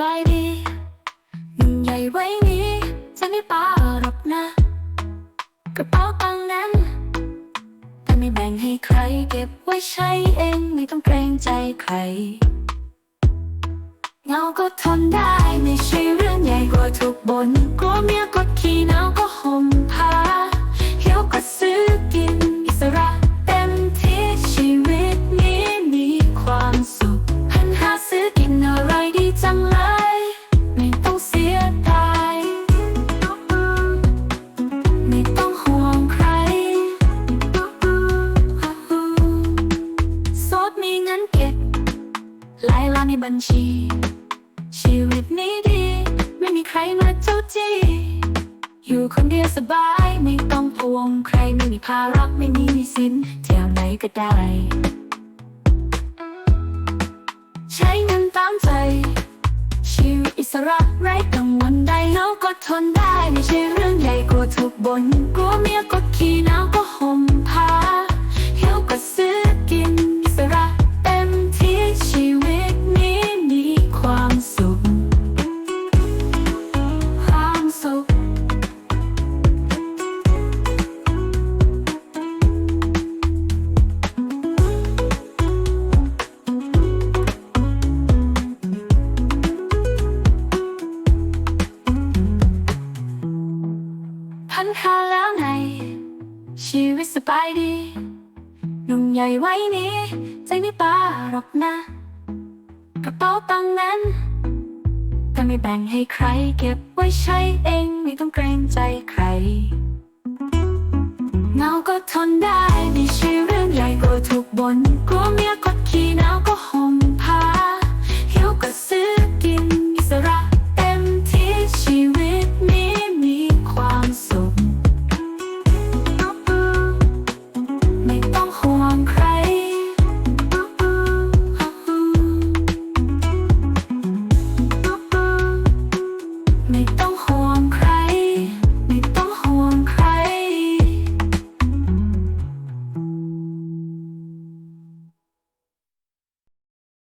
บายดีหนุ่มใหญ่ไว้นี้จะไม่ป้าหรอกนะ กระเป๋าตังนั้น แต่ไม่แบ่งให้ใคร เก็บไว้ใช้เองไม่ต้องเกรงใจใคร เงาก็ทนได้ไม่ใช่เรื่องใหญ่กลัวถูกบนกลัวเมีย บัญชี ชีวิตนี้ดี ไม่มีใครมาเจ้าจี้อยู่คนเดียวสบายไม่ต้องพวงใครไม่มีภาระไม่มีมีสินเที่ยวไหนก็ได้ ใช้เงินตามใจ ชีวิตอิสระไร้กังวลใดแล้วก็ทนได้ ไม่ใช่เรื่องใหญ่กลัวถูกบนกลัวเมียกดขี่หนาวก็ พันหาแล้วไงชีวิตสบายดีหนุ่มใหญ่ไว้นี้ ใจไม่ปาหรอกนะ กระเป๋าตังนั้นแต่ไม่แบ่งให้ใคร เก็บไว้ใช้เอง ไม่ต้องเกรงใจใครเงาก็ทนได้